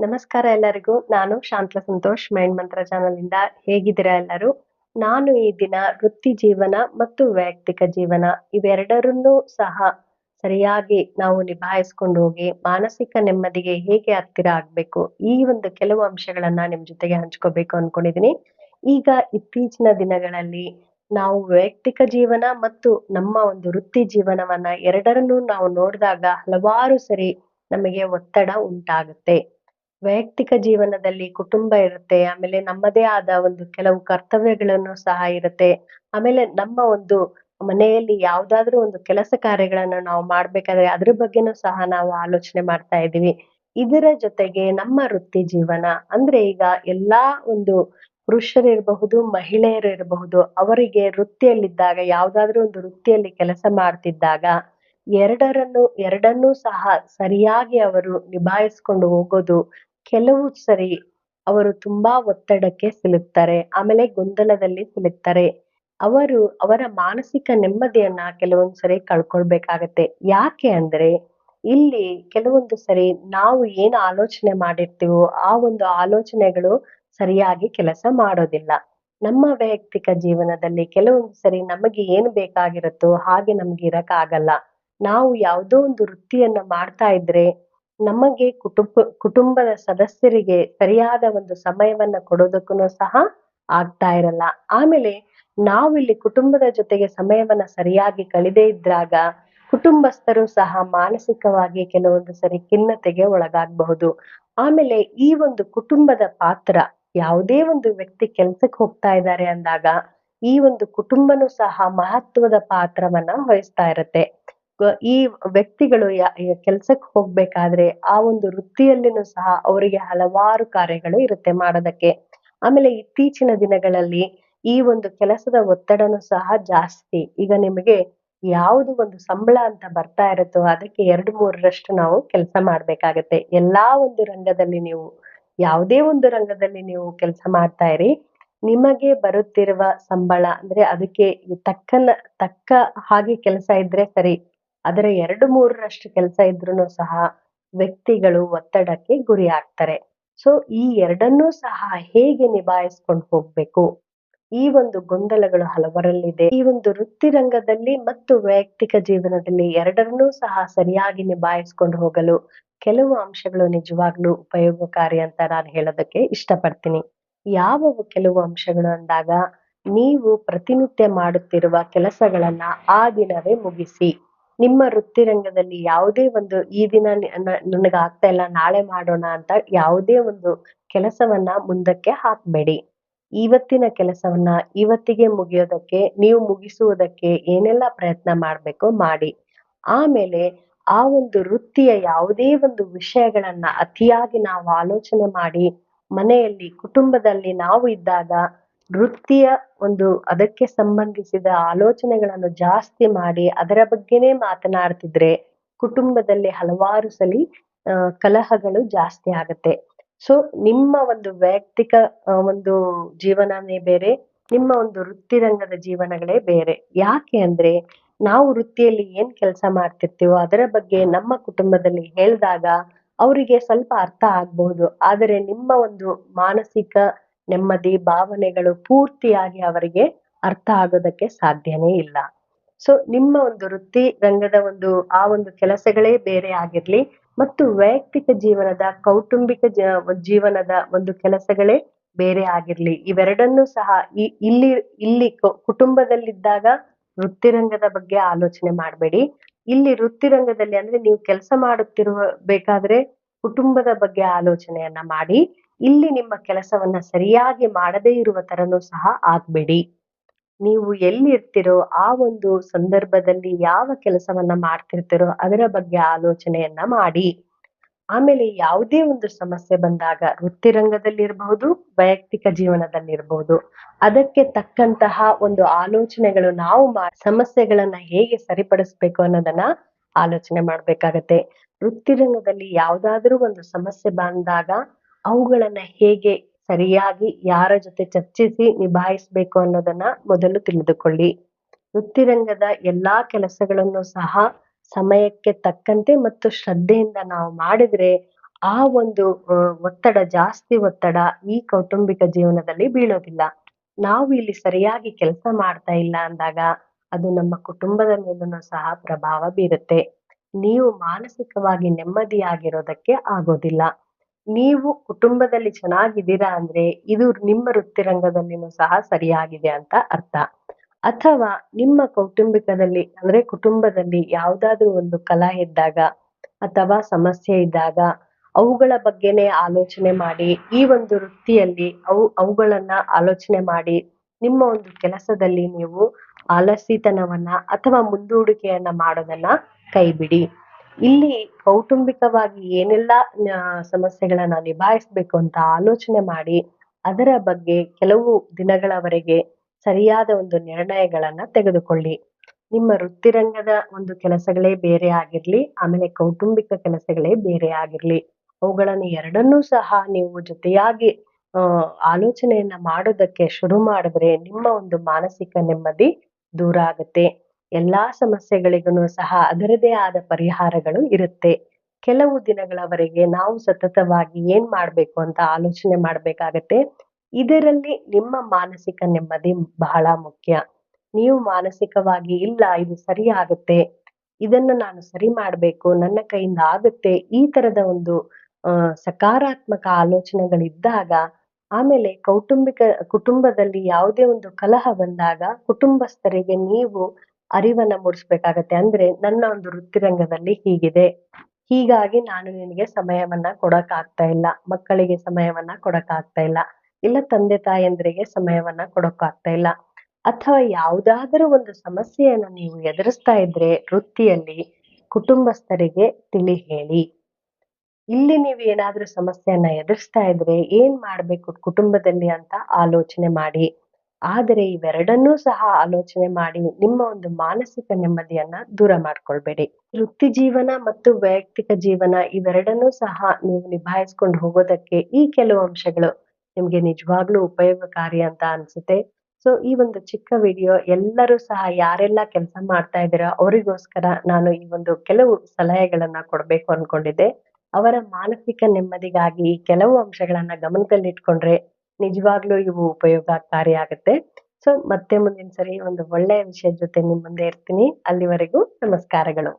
ನಮಸ್ಕಾರ ಎಲ್ಲರಿಗೂ. ನಾನು ಶಾಂತ ಸಂತೋಷ್, ಮೈಂಡ್ ಮಂತ್ರ ಚಾನಲ್ ಇಂದ ಹೇಗಿದ್ದೀರಾ ಎಲ್ಲರೂ? ನಾನು ಈ ದಿನ ವೃತ್ತಿ ಜೀವನ ಮತ್ತು ವೈಯಕ್ತಿಕ ಜೀವನ ಇವೆರಡರನ್ನೂ ಸಹ ಸರಿಯಾಗಿ ನಾವು ನಿಭಾಯಿಸ್ಕೊಂಡು ಹೋಗಿ ಮಾನಸಿಕ ನೆಮ್ಮದಿಗೆ ಹೇಗೆ ಹತ್ತಿರ ಆಗ್ಬೇಕು, ಈ ಒಂದು ಕೆಲವು ಅಂಶಗಳನ್ನ ನಿಮ್ ಜೊತೆಗೆ ಹಂಚ್ಕೋಬೇಕು ಅನ್ಕೊಂಡಿದೀನಿ. ಈಗ ಇತ್ತೀಚಿನ ದಿನಗಳಲ್ಲಿ ನಾವು ವೈಯಕ್ತಿಕ ಜೀವನ ಮತ್ತು ನಮ್ಮ ಒಂದು ವೃತ್ತಿ ಜೀವನವನ್ನ ಎರಡರನ್ನೂ ನಾವು ನೋಡಿದಾಗ ಹಲವಾರು ಸರಿ ನಮಗೆ ಒತ್ತಡ ಉಂಟಾಗುತ್ತೆ. ವೈಯಕ್ತಿಕ ಜೀವನದಲ್ಲಿ ಕುಟುಂಬ ಇರುತ್ತೆ, ಆಮೇಲೆ ನಮ್ಮದೇ ಆದ ಒಂದು ಕೆಲವು ಕರ್ತವ್ಯಗಳನ್ನು ಸಹ ಇರುತ್ತೆ. ಆಮೇಲೆ ನಮ್ಮ ಒಂದು ಮನೆಯಲ್ಲಿ ಯಾವ್ದಾದ್ರು ಒಂದು ಕೆಲಸ ಕಾರ್ಯಗಳನ್ನ ನಾವು ಮಾಡ್ಬೇಕಾದ್ರೆ ಅದ್ರ ಬಗ್ಗೆನೂ ಸಹ ನಾವು ಆಲೋಚನೆ ಮಾಡ್ತಾ ಇದೀವಿ ಇದರ ಜೊತೆಗೆ ನಮ್ಮ ವೃತ್ತಿ ಜೀವನ ಅಂದ್ರೆ ಈಗ ಎಲ್ಲಾ ಒಂದು ಪುರುಷರಿರಬಹುದು, ಮಹಿಳೆಯರು ಇರಬಹುದು, ಅವರಿಗೆ ವೃತ್ತಿಯಲ್ಲಿದ್ದಾಗ, ಯಾವ್ದಾದ್ರೂ ಒಂದು ವೃತ್ತಿಯಲ್ಲಿ ಕೆಲಸ ಮಾಡ್ತಿದ್ದಾಗ, ಎರಡರನ್ನು, ಎರಡನ್ನೂ ಸಹ ಸರಿಯಾಗಿ ಅವರು ನಿಭಾಯಿಸ್ಕೊಂಡು ಹೋಗೋದು ಕೆಲವು ಸರಿ ಅವರು ತುಂಬಾ ಒತ್ತಡಕ್ಕೆ ಸಿಲುಕ್ತಾರೆ, ಆಮೇಲೆ ಗೊಂದಲದಲ್ಲಿ ಸಿಲುಕ್ತಾರೆ. ಅವರು ಅವರ ಮಾನಸಿಕ ನೆಮ್ಮದಿಯನ್ನ ಕೆಲವೊಂದ್ ಸರಿ ಕಳ್ಕೊಳ್ಬೇಕಾಗತ್ತೆ. ಯಾಕೆ ಅಂದ್ರೆ ಇಲ್ಲಿ ಕೆಲವೊಂದು ಸರಿ ನಾವು ಏನು ಆಲೋಚನೆ ಮಾಡಿರ್ತೀವೋ ಆ ಒಂದು ಆಲೋಚನೆಗಳು ಸರಿಯಾಗಿ ಕೆಲಸ ಮಾಡೋದಿಲ್ಲ. ನಮ್ಮ ವೈಯಕ್ತಿಕ ಜೀವನದಲ್ಲಿ ಕೆಲವೊಂದು ಸರಿ ನಮಗೆ ಏನು ಬೇಕಾಗಿರುತ್ತೋ ಹಾಗೆ ನಮ್ಗೆ ಇರಕ್ಕಾಗಲ್ಲ. ನಾವು ಯಾವುದೋ ಒಂದು ವೃತ್ತಿಯನ್ನ ಮಾಡ್ತಾ ಇದ್ರೆ ನಮಗೆ ಕುಟುಂಬ, ಕುಟುಂಬದ ಸದಸ್ಯರಿಗೆ ಸರಿಯಾದ ಒಂದು ಸಮಯವನ್ನ ಕೊಡೋದಕ್ಕೂ ಸಹ ಆಗ್ತಾ ಇರಲ್ಲ. ಆಮೇಲೆ ನಾವು ಇಲ್ಲಿ ಕುಟುಂಬದ ಜೊತೆಗೆ ಸಮಯವನ್ನ ಸರಿಯಾಗಿ ಕಳೆದೇ ಇದ್ರಾಗ ಕುಟುಂಬಸ್ಥರು ಸಹ ಮಾನಸಿಕವಾಗಿ ಕೆಲವೊಂದು ಸರಿ ಖಿನ್ನತೆಗೆ ಒಳಗಾಗಬಹುದು. ಆಮೇಲೆ ಈ ಒಂದು ಕುಟುಂಬದ ಪಾತ್ರ ಯಾವುದೇ ಒಂದು ವ್ಯಕ್ತಿ ಕೆಲ್ಸಕ್ಕೆ ಹೋಗ್ತಾ ಇದ್ದಾರೆ ಅಂದಾಗ ಈ ಒಂದು ಕುಟುಂಬನೂ ಸಹ ಮಹತ್ವದ ಪಾತ್ರವನ್ನ ವಹಿಸ್ತಾ ಇರತ್ತೆ. ಈ ವ್ಯಕ್ತಿಗಳು ಕೆಲ್ಸಕ್ಕೆ ಹೋಗ್ಬೇಕಾದ್ರೆ ಆ ಒಂದು ವೃತ್ತಿಯಲ್ಲಿನೂ ಸಹ ಅವರಿಗೆ ಹಲವಾರು ಕಾರ್ಯಗಳು ಇರುತ್ತೆ ಮಾಡೋದಕ್ಕೆ. ಆಮೇಲೆ ಇತ್ತೀಚಿನ ದಿನಗಳಲ್ಲಿ ಈ ಒಂದು ಕೆಲಸದ ಒತ್ತಡನೂ ಸಹ ಜಾಸ್ತಿ. ಈಗ ನಿಮಗೆ ಯಾವುದು ಒಂದು ಸಂಬಳ ಅಂತ ಬರ್ತಾ ಇರುತ್ತೋ ಅದಕ್ಕೆ ಎರಡು, ಮೂರರಷ್ಟು ನಾವು ಕೆಲಸ ಮಾಡ್ಬೇಕಾಗತ್ತೆ. ಎಲ್ಲಾ ಒಂದು ರಂಗದಲ್ಲಿ ನೀವು, ಯಾವುದೇ ಒಂದು ರಂಗದಲ್ಲಿ ನೀವು ಕೆಲಸ ಮಾಡ್ತಾ ಇರಿ, ನಿಮಗೆ ಬರುತ್ತಿರುವ ಸಂಬಳ ಅಂದ್ರೆ ಅದಕ್ಕೆ ತಕ್ಕನ, ತಕ್ಕ ಹಾಗೆ ಕೆಲಸ ಇದ್ರೆ ಸರಿ. ಅದರ ಎರಡು ಮೂರರಷ್ಟು ಕೆಲಸ ಇದ್ರೂ ಸಹ ವ್ಯಕ್ತಿಗಳು ಒತ್ತಡಕ್ಕೆ ಗುರಿ ಆಗ್ತಾರೆ ಸೊ ಈ ಎರಡನ್ನೂ ಸಹ ಹೇಗೆ ನಿಭಾಯಿಸ್ಕೊಂಡು ಹೋಗ್ಬೇಕು? ಈ ಒಂದು ಗೊಂದಲಗಳು ಹಲವರಲ್ಲಿದೆ. ಈ ಒಂದು ವೃತ್ತಿ ರಂಗದಲ್ಲಿ ಮತ್ತು ವೈಯಕ್ತಿಕ ಜೀವನದಲ್ಲಿ ಎರಡರನ್ನೂ ಸಹ ಸರಿಯಾಗಿ ನಿಭಾಯಿಸ್ಕೊಂಡು ಹೋಗಲು ಕೆಲವು ಅಂಶಗಳು ನಿಜವಾಗ್ಲೂ ಉಪಯೋಗಕಾರಿ ಅಂತ ನಾನು ಹೇಳೋದಕ್ಕೆ ಇಷ್ಟಪಡ್ತೀನಿ. ಯಾವ ಕೆಲವು ಅಂಶಗಳು ಅಂದಾಗ, ನೀವು ಪ್ರತಿನಿತ್ಯ ಮಾಡುತ್ತಿರುವ ಕೆಲಸಗಳನ್ನ ಆ ದಿನವೇ ಮುಗಿಸಿ. ನಿಮ್ಮ ವೃತ್ತಿರಂಗದಲ್ಲಿ ಯಾವುದೇ ಒಂದು ಈ ದಿನ ನನಗೆ ಆಗ್ತಾ ಇಲ್ಲ, ನಾಳೆ ಮಾಡೋಣ ಅಂತ ಯಾವುದೇ ಒಂದು ಕೆಲಸವನ್ನ ಮುಂದಕ್ಕೆ ಹಾಕ್ಬೇಡಿ. ಇವತ್ತಿನ ಕೆಲಸವನ್ನ ಇವತ್ತಿಗೆ ಮುಗಿಯೋದಕ್ಕೆ, ನೀವು ಮುಗಿಸುವುದಕ್ಕೆ ಏನೆಲ್ಲ ಪ್ರಯತ್ನ ಮಾಡಬೇಕು ಮಾಡಿ. ಆಮೇಲೆ ಆ ಒಂದು ವೃತ್ತಿಯ ಯಾವುದೇ ಒಂದು ವಿಷಯಗಳನ್ನ ಅತಿಯಾಗಿ ನಾವು ಆಲೋಚನೆ ಮಾಡಿ ಮನೆಯಲ್ಲಿ, ಕುಟುಂಬದಲ್ಲಿ ನಾವು ಇದ್ದಾಗ ವೃತ್ತಿಯ ಒಂದು ಅದಕ್ಕೆ ಸಂಬಂಧಿಸಿದ ಆಲೋಚನೆಗಳನ್ನು ಜಾಸ್ತಿ ಮಾಡಿ ಅದರ ಬಗ್ಗೆನೇ ಮಾತನಾಡ್ತಿದ್ರೆ ಕುಟುಂಬದಲ್ಲಿ ಹಲವಾರು ಸಲಿ ಕಲಹಗಳು ಜಾಸ್ತಿ ಆಗತ್ತೆ. ಸೊ ನಿಮ್ಮ ಒಂದು ವೈಯಕ್ತಿಕ ಒಂದು ಜೀವನನೇ ಬೇರೆ, ನಿಮ್ಮ ಒಂದು ವೃತ್ತಿರಂಗದ ಜೀವನಗಳೇ ಬೇರೆ. ಯಾಕೆ ಅಂದ್ರೆ, ನಾವು ವೃತ್ತಿಯಲ್ಲಿ ಏನ್ ಕೆಲಸ ಮಾಡ್ತಿರ್ತೀವೋ ಅದರ ಬಗ್ಗೆ ನಮ್ಮ ಕುಟುಂಬದಲ್ಲಿ ಹೇಳಿದಾಗ ಅವರಿಗೆ ಸ್ವಲ್ಪ ಅರ್ಥ ಆಗ್ಬಹುದು ಆದರೆ ನಿಮ್ಮ ಒಂದು ಮಾನಸಿಕ ನೆಮ್ಮದಿ ಭಾವನೆಗಳು ಪೂರ್ತಿಯಾಗಿ ಅವರಿಗೆ ಅರ್ಥ ಆಗೋದಕ್ಕೆ ಸಾಧ್ಯನೇ ಇಲ್ಲ. ಸೊ ನಿಮ್ಮ ಒಂದು ವೃತ್ತಿ ರಂಗದ ಒಂದು, ಆ ಒಂದು ಕೆಲಸಗಳೇ ಬೇರೆ ಆಗಿರ್ಲಿ ಮತ್ತು ವೈಯಕ್ತಿಕ ಜೀವನದ, ಕೌಟುಂಬಿಕ ಜೀವನದ ಒಂದು ಕೆಲಸಗಳೇ ಬೇರೆ ಆಗಿರ್ಲಿ, ಇವೆರಡನ್ನೂ ಸಹ ಈ, ಇಲ್ಲಿ ಇಲ್ಲಿ ಕುಟುಂಬದಲ್ಲಿದ್ದಾಗ ವೃತ್ತಿರಂಗದ ಬಗ್ಗೆ ಆಲೋಚನೆ ಮಾಡಬೇಡಿ. ಇಲ್ಲಿ ವೃತ್ತಿರಂಗದಲ್ಲಿ ಅಂದ್ರೆ ನೀವು ಕೆಲಸ ಮಾಡುತ್ತಿರುವ, ಬೇಕಾದ್ರೆ ಕುಟುಂಬದ ಬಗ್ಗೆ ಆಲೋಚನೆಯನ್ನ ಮಾಡಿ. ಇಲ್ಲಿ ನಿಮ್ಮ ಕೆಲಸವನ್ನ ಸರಿಯಾಗಿ ಮಾಡದೇ ಇರುವ ತರನೂ ಸಹ ಆಗ್ಬೇಡಿ. ನೀವು ಎಲ್ಲಿರ್ತಿರೋ ಆ ಒಂದು ಸಂದರ್ಭದಲ್ಲಿ ಯಾವ ಕೆಲಸವನ್ನ ಮಾಡ್ತಿರ್ತಿರೋ ಅದರ ಬಗ್ಗೆ ಆಲೋಚನೆಯನ್ನ ಮಾಡಿ. ಆಮೇಲೆ ಯಾವುದೇ ಒಂದು ಸಮಸ್ಯೆ ಬಂದಾಗ ವೃತ್ತಿರಂಗದಲ್ಲಿರಬಹುದು, ವೈಯಕ್ತಿಕ ಜೀವನದಲ್ಲಿರಬಹುದು. ಅದಕ್ಕೆ ತಕ್ಕಂತಹ ಒಂದು ಆಲೋಚನೆಗಳು ನಾವು ಸಮಸ್ಯೆಗಳನ್ನ ಹೇಗೆ ಸರಿಪಡಿಸ್ಬೇಕು ಅನ್ನೋದನ್ನ ಆಲೋಚನೆ ಮಾಡ್ಬೇಕಾಗತ್ತೆ. ವೃತ್ತಿರಂಗದಲ್ಲಿ ಯಾವುದಾದ್ರೂ ಒಂದು ಸಮಸ್ಯೆ ಬಂದಾಗ ಅವುಗಳನ್ನ ಹೇಗೆ ಸರಿಯಾಗಿ ಯಾರ ಜೊತೆ ಚರ್ಚಿಸಿ ನಿಭಾಯಿಸಬೇಕು ಅನ್ನೋದನ್ನ ಮೊದಲು ತಿಳಿದುಕೊಳ್ಳಿ. ವೃತ್ತಿರಂಗದ ಎಲ್ಲಾ ಕೆಲಸಗಳನ್ನು ಸಹ ಸಮಯಕ್ಕೆ ತಕ್ಕಂತೆ ಮತ್ತು ಶ್ರದ್ಧೆಯಿಂದ ನಾವು ಮಾಡಿದ್ರೆ ಆ ಒಂದು ಒತ್ತಡ ಜಾಸ್ತಿ ಒತ್ತಡ ಈ ಕೌಟುಂಬಿಕ ಜೀವನದಲ್ಲಿ ಬೀಳೋದಿಲ್ಲ. ನಾವು ಇಲ್ಲಿ ಸರಿಯಾಗಿ ಕೆಲಸ ಮಾಡ್ತಾ ಇಲ್ಲ ಅಂದಾಗ ಅದು ನಮ್ಮ ಕುಟುಂಬದ ಮೇಲೂ ಸಹ ಪ್ರಭಾವ ಬೀರುತ್ತೆ. ನೀವು ಮಾನಸಿಕವಾಗಿ ನೆಮ್ಮದಿಯಾಗಿರೋದಕ್ಕೆ ಆಗೋದಿಲ್ಲ. ನೀವು ಕುಟುಂಬದಲ್ಲಿ ಚೆನ್ನಾಗಿದ್ದೀರಾ ಅಂದ್ರೆ ಇದು ನಿಮ್ಮ ವೃತ್ತಿರಂಗದಲ್ಲಿನೂ ಸಹ ಸರಿಯಾಗಿದೆ ಅಂತ ಅರ್ಥ. ಅಥವಾ ನಿಮ್ಮ ಕೌಟುಂಬಿಕದಲ್ಲಿ ಅಂದ್ರೆ ಕುಟುಂಬದಲ್ಲಿ ಯಾವುದಾದ್ರೂ ಒಂದು ಕಲಾ ಇದ್ದಾಗ ಅಥವಾ ಸಮಸ್ಯೆ ಇದ್ದಾಗ ಅವುಗಳ ಬಗ್ಗೆನೇ ಆಲೋಚನೆ ಮಾಡಿ, ಈ ಒಂದು ವೃತ್ತಿಯಲ್ಲಿ ಅವು, ಅವುಗಳನ್ನ ಆಲೋಚನೆ ಮಾಡಿ, ನಿಮ್ಮ ಒಂದು ಕೆಲಸದಲ್ಲಿ ನೀವು ಆಲಸಿತನವನ್ನ ಅಥವಾ ಮುಂದೂಡಿಕೆಯನ್ನ ಮಾಡೋದನ್ನ ಕೈಬಿಡಿ. ಇಲ್ಲಿ ಕೌಟುಂಬಿಕವಾಗಿ ಏನೆಲ್ಲ ಸಮಸ್ಯೆಗಳನ್ನ ನಿಭಾಯಿಸ್ಬೇಕು ಅಂತ ಆಲೋಚನೆ ಮಾಡಿ ಅದರ ಬಗ್ಗೆ ಕೆಲವು ದಿನಗಳವರೆಗೆ ಸರಿಯಾದ ಒಂದು ನಿರ್ಣಯಗಳನ್ನ ತೆಗೆದುಕೊಳ್ಳಿ. ನಿಮ್ಮ ವೃತ್ತಿರಂಗದ ಒಂದು ಕೆಲಸಗಳೇ ಬೇರೆ ಆಗಿರ್ಲಿ, ಆಮೇಲೆ ಕೌಟುಂಬಿಕ ಕೆಲಸಗಳೇ ಬೇರೆ ಆಗಿರ್ಲಿ, ಅವುಗಳನ್ನು ಎರಡನ್ನೂ ಸಹ ನೀವು ಜೊತೆಯಾಗಿ ಆಲೋಚನೆಯನ್ನ ಮಾಡೋದಕ್ಕೆ ಶುರು ಮಾಡಿದ್ರೆ ನಿಮ್ಮ ಒಂದು ಮಾನಸಿಕ ನೆಮ್ಮದಿ ದೂರ ಆಗುತ್ತೆ. ಎಲ್ಲಾ ಸಮಸ್ಯೆಗಳಿಗೂ ಸಹ ಅದರದೇ ಆದ ಪರಿಹಾರಗಳು ಇರುತ್ತೆ. ಕೆಲವು ದಿನಗಳವರೆಗೆ ನಾವು ಸತತವಾಗಿ ಏನ್ ಮಾಡ್ಬೇಕು ಅಂತ ಆಲೋಚನೆ ಮಾಡ್ಬೇಕಾಗತ್ತೆ. ಇದರಲ್ಲಿ ನಿಮ್ಮ ಮಾನಸಿಕ ನೆಮ್ಮದಿ ಬಹಳ ಮುಖ್ಯ. ನೀವು ಮಾನಸಿಕವಾಗಿ ಇಲ್ಲ, ಇದು ಸರಿ ಆಗುತ್ತೆ, ಇದನ್ನ ನಾನು ಸರಿ ಮಾಡ್ಬೇಕು, ನನ್ನ ಕೈಯಿಂದ ಆಗುತ್ತೆ, ಈ ತರದ ಒಂದು ಸಕಾರಾತ್ಮಕ ಆಲೋಚನೆಗಳಿದ್ದಾಗ, ಆಮೇಲೆ ಕೌಟುಂಬಿಕ ಕುಟುಂಬದಲ್ಲಿ ಯಾವುದೇ ಒಂದು ಕಲಹ ಬಂದಾಗ ಕುಟುಂಬಸ್ಥರಿಗೆ ನೀವು ಅರಿವನ್ನ ಮೂಡಿಸ್ಬೇಕಾಗತ್ತೆ. ಅಂದ್ರೆ ನನ್ನ ಒಂದು ವೃತ್ತಿರಂಗದಲ್ಲಿ ಹೀಗಿದೆ. ಹೀಗಾಗಿ ನಾನು ನಿನಗೆ ಸಮಯವನ್ನ ಕೊಡಕ್ ಆಗ್ತಾ ಇಲ್ಲ. ಮಕ್ಕಳಿಗೆ ಸಮಯವನ್ನ ಕೊಡಕ್ ಆಗ್ತಾ ಇಲ್ಲ. ಇಲ್ಲ ತಂದೆ ತಾಯಂದ್ರಿಗೆ ಸಮಯವನ್ನ ಕೊಡಕ್ ಆಗ್ತಾ ಇಲ್ಲ. ಅಥವಾ ಯಾವುದಾದರೂ ಒಂದು ಸಮಸ್ಯೆಯನ್ನ ನೀವು ಎದುರಿಸ್ತಾ ಇದ್ರೆ ವೃತ್ತಿಯಲ್ಲಿ ಕುಟುಂಬಸ್ಥರಿಗೆ ತಿಳಿ ಹೇಳಿ. ಇಲ್ಲಿ ನೀವು ಏನಾದ್ರೂ ಸಮಸ್ಯೆಯನ್ನ ಎದುರಿಸ್ತಾ ಇದ್ರೆ ಏನ್ ಮಾಡ್ಬೇಕು ಕುಟುಂಬದಲ್ಲಿ ಅಂತ ಆಲೋಚನೆ ಮಾಡಿ. ಆದರೆ ಇವೆರಡನ್ನೂ ಸಹ ಆಲೋಚನೆ ಮಾಡಿ ನಿಮ್ಮ ಒಂದು ಮಾನಸಿಕ ನೆಮ್ಮದಿಯನ್ನ ದೂರ ಮಾಡ್ಕೊಳ್ಬೇಡಿ. ವೃತ್ತಿ ಜೀವನ ಮತ್ತು ವೈಯಕ್ತಿಕ ಜೀವನ ಇವೆರಡನ್ನೂ ಸಹ ನೀವು ನಿಭಾಯಿಸ್ಕೊಂಡು ಹೋಗೋದಕ್ಕೆ ಈ ಕೆಲವು ಅಂಶಗಳು ನಿಮ್ಗೆ ನಿಜವಾಗ್ಲೂ ಉಪಯೋಗಕಾರಿ ಅಂತ ಅನ್ಸುತ್ತೆ. ಸೊ ಈ ಒಂದು ಚಿಕ್ಕ ವಿಡಿಯೋ ಎಲ್ಲರೂ ಸಹ ಯಾರೆಲ್ಲ ಕೆಲಸ ಮಾಡ್ತಾ ಇದ್ದೀರಾ ಅವರಿಗೋಸ್ಕರ ನಾನು ಈ ಒಂದು ಕೆಲವು ಸಲಹೆಗಳನ್ನ ಕೊಡ್ಬೇಕು ಅನ್ಕೊಂಡಿದ್ದೆ. ಅವರ ಮಾನಸಿಕ ನೆಮ್ಮದಿಗಾಗಿ ಕೆಲವು ಅಂಶಗಳನ್ನ ಗಮನದಲ್ಲಿಟ್ಕೊಂಡ್ರೆ ನಿಜವಾಗ್ಲೂ ಇವು ಉಪಯೋಗಕಾರಿ ಆಗುತ್ತೆ ಸೊ ಮತ್ತೆ ಮುಂದಿನ ಸರಿ ಒಂದು ಒಳ್ಳೆಯ ವಿಷಯದ ಜೊತೆ ನಿಮ್ಮ ಮುಂದೆ ಇರ್ತೀನಿ. ಅಲ್ಲಿವರೆಗೂ ನಮಸ್ಕಾರಗಳು.